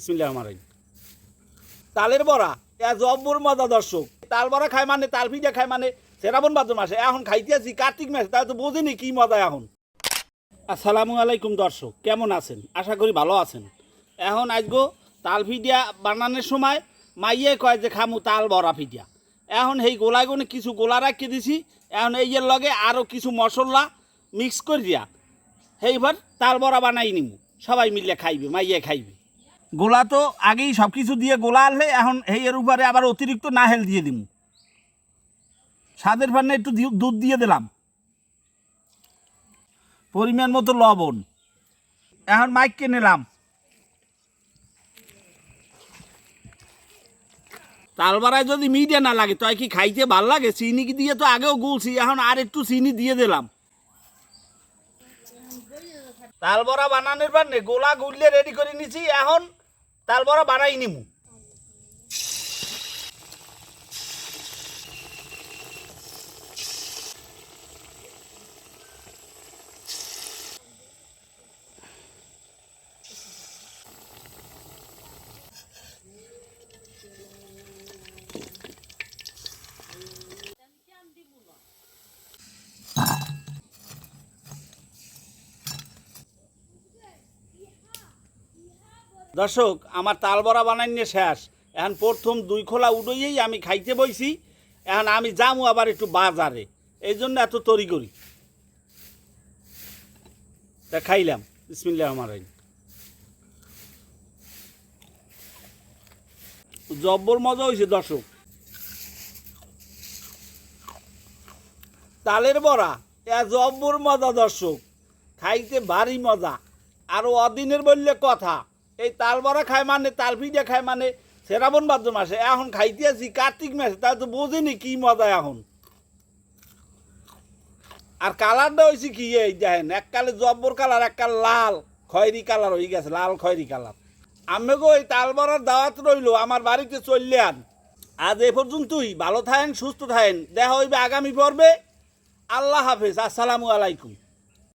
বিসমিল্লাহ আমার তালের বড়া, এ জব্বর মজা দর্শক। তাল বড়া খায় মানে তাল পিঠা খায় মানে শ্রাবণ ভাদ্র মাসে। এখন খাইতে আছি কার্তিক মাসে তাই তো বোঝেনি কি মজা এখন। আসসালামু আলাইকুম দর্শক, কেমন আছেন? আশা করি ভালো আছেন। এখন আজগো তাল পিঠা বানানোর সময় মাইয়ে কয় যে খামু তাল বড়া পিঠা এখন সেই গোলাগুনে কিছু গোলা রাখি দিছি। এখন এই এর লগে আরও কিছু মশলা মিক্স করে দিয়া। সেইবার তাল বড়া বানাই নিমু। সবাই মিলে খাইবে, মাইয়ে খাইবে। গোলা তো আগেই সব কিছু দিয়ে গোলা আনলে, এখন এই এর উপরে আবার অতিরিক্ত নাহেল দিয়ে দিমু। স্বাদের পান্নে একটু দুধ দিয়ে দিলাম। পরিমাণ মতো লবণ। এখন মাইককে নিলাম। তালবারায় যদি মিডিয়া না লাগে, তাই কি খাইতে ভালো লাগে? চিনি দিয়ে তো আগেও গুলছি, এখন আর একটু চিনি দিয়ে দিলাম। তালবড়া বানানোর পারে গোলা গুললে রেডি করে নিছি, এখন তালবড়া বানাই নিমু। দর্শক, আমার তালবড়া বানাইনে শেষ। এখন প্রথম দুই খোলা উডইয়েই আমি খাইতে বইছি। এখন আমি যামু আবার একটু বাজারে। এই জন্য এত তরি করি তা খাইলাম। বিসমিল্লাহ আমার জব্বর মজা হয়েছে দর্শক। তালের বড়া, এ জব্বর মজা দর্শক। খাইতে ভারী মজা। আর অদিনের বললে কথা। এই তাল বড়া খায় মানে তাল পিঠা খায় মানে শ্রাবণ ভাদ্র মাসে। এখন খাইতে আছি কার্তিক মাসে তাই তো বোঝেনি কি মজা এখন। আর কালারটা হয়েছে কি, এই দেখেন এককালে জব্বর কালার এককাল লাল, খয়েরি কালার হয়ে গেছে, লাল খয়েরি কালার। আমি গো এই তাল বড়ার দাওয়াত রইল, আমার বাড়িতে চললে আন। আজ এ পর্যন্তই, ভালো থাকেন, সুস্থ থাকেন, দেখা হইবে আগামী পর্বে। আল্লাহ হাফেজ, আসসালামু আলাইকুম।